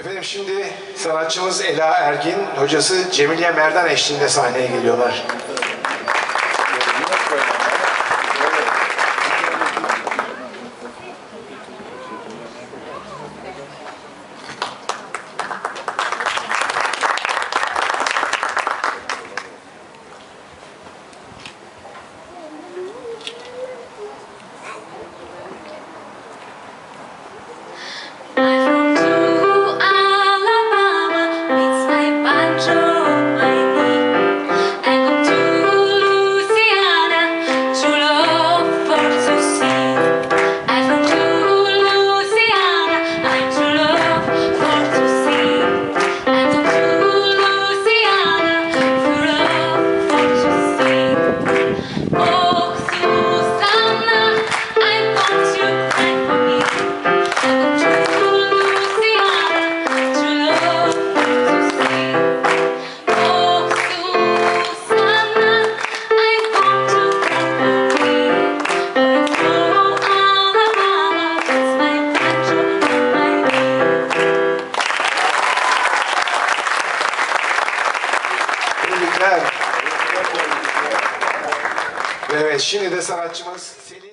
Efendim şimdi sanatçımız Ela Ergin, hocası Cemile Merdan eşliğinde sahneye geliyorlar. Evet. Şimdi de sanatçımız Selin